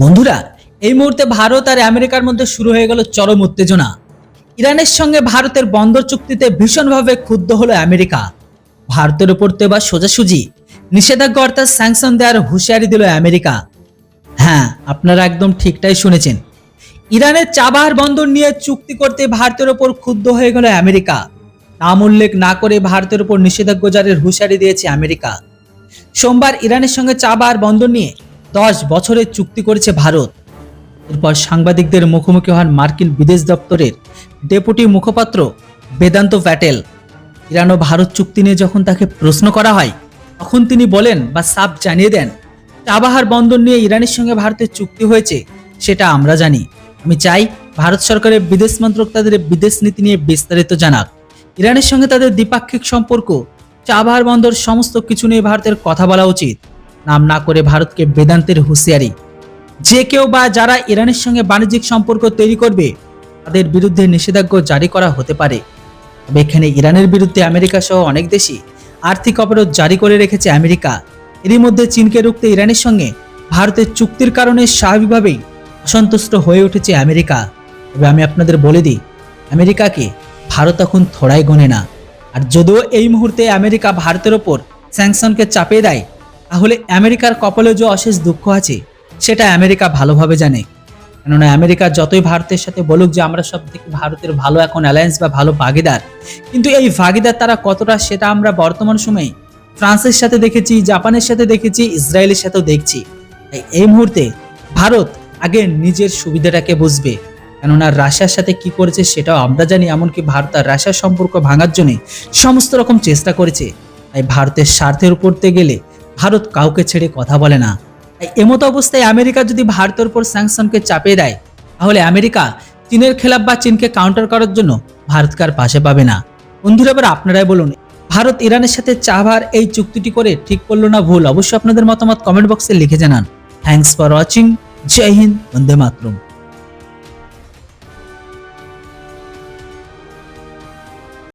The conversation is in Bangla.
বন্ধুরা, এই মুহূর্তে ভারত আর আমেরিকার মধ্যে শুরু হয়ে গেল চরম উত্তেজনা। ইরানের সঙ্গে ভারতের বন্দর চুক্তিতে ভীষণভাবে ক্ষুব্ধ হলো আমেরিকা। ভারতের উপর তো এবার সোজাসুজি নিষেধাজ্ঞা অর্থাৎ স্যাংশন দেওয়ার হুঁশিয়ারি দিল আমেরিকা। হ্যাঁ আপনারা একদম ঠিকটাই শুনেছেন। ইরানের চাবাহার বন্দর নিয়ে চুক্তি করতে ভারতের ওপর ক্ষুব্ধ হয়ে গেল আমেরিকা। নাম উল্লেখ না করে ভারতের উপর নিষেধাজ্ঞা জারির হুঁশিয়ারি দিয়েছে আমেরিকা। সোমবার ইরানের সঙ্গে চাবাহার বন্দর নিয়ে দশ বছরের চুক্তি করেছে ভারত। এরপর সাংবাদিকদের মুখোমুখি হন মার্কিন বিদেশ দপ্তরের ডেপুটি মুখপাত্র বেদান্ত প্যাটেল। ইরান ও ভারত চুক্তি নিয়ে যখন তাকে প্রশ্ন করা হয়, তখন তিনি বলেন বা সাফ জানিয়ে দেন, চাবাহার বন্দর নিয়ে ইরানের সঙ্গে ভারতের চুক্তি হয়েছে, সেটা আমরা জানি। আমি চাই ভারত সরকারের বিদেশ মন্ত্রক তাদের বিদেশ নীতি নিয়ে বিস্তারিত জানাক। ইরানের সঙ্গে তাদের দ্বিপাক্ষিক সম্পর্ক, চাবাহার বন্দর সমস্ত কিছু নিয়ে ভারতের কথা বলা উচিত। নাম না করে ভারতকে বেদান্তের হুঁশিয়ারি। যে কেউ বা যারা ইরানের সঙ্গে বাণিজ্যিক সম্পর্ক তৈরি করবে, তাদের বিরুদ্ধে নিষেধাজ্ঞা জারি করা হতে পারে। তবে এখানে ইরানের বিরুদ্ধে আমেরিকা সহ অনেক দেশই আর্থিক অবরোধ জারি করে রেখেছে আমেরিকা। এরই মধ্যে চীনকে রুখতে ইরানের সঙ্গে ভারতের চুক্তির কারণে স্বাভাবিকভাবেই অসন্তুষ্ট হয়ে উঠেছে আমেরিকা। তবে আমি আপনাদের বলে দিই, আমেরিকাকে ভারত এখন থোড়াই গণে না। আর যদিও এই মুহূর্তে আমেরিকা ভারতের ওপর স্যাংশনকে চাপিয়ে দেয় তাহলে আমেরিকার কপালে যে অশেষ দুঃখ আছে, সেটা আমেরিকা ভালোভাবে জানে। কেননা আমেরিকা যতই ভারতের সাথে বলুক যে আমরা সব থেকে ভারতের ভালো এখন অ্যালায়েন্স বা ভালো ভাগিদার, কিন্তু এই ভাগিদার তারা কতটা সেটা আমরা বর্তমান সময়ে ফ্রান্সের সাথে দেখেছি, জাপানের সাথে দেখেছি, ইসরায়েলের সাথেও দেখছি। এই মুহূর্তে ভারত আগে নিজের সুবিধাটাকে বুঝবে। কেননা রাশিয়ার সাথে কি করেছে সেটাও আমরা জানি, এমনকি ভারত আর রাশিয়ার সম্পর্ক ভাঙার জন্য সমস্ত রকম চেষ্টা করেছে। তাই ভারতের স্বার্থের উপরতে গেলে ভারত কাউকে ছেড়ে কথা বলে না। এমতো অবস্থায় আমেরিকা যদি ভারতের উপর স্যাংশনকে চাপিয়ে দেয়, তাহলে আমেরিকা চীনের খেলাফ বা চীনকে কাউন্টার করার জন্য ভারতকে আর পাশে পাবে না। বন্ধুরা, এবার আপনারাই বলুন, ভারত ইরানের সাথে চাভার এই চুক্তিটি করে ঠিক করল না ভুল? অবশ্যই আপনাদের মতামত কমেন্ট বক্সে লিখে জানান। Thanks for watching Jai Hind, Bande Mataram.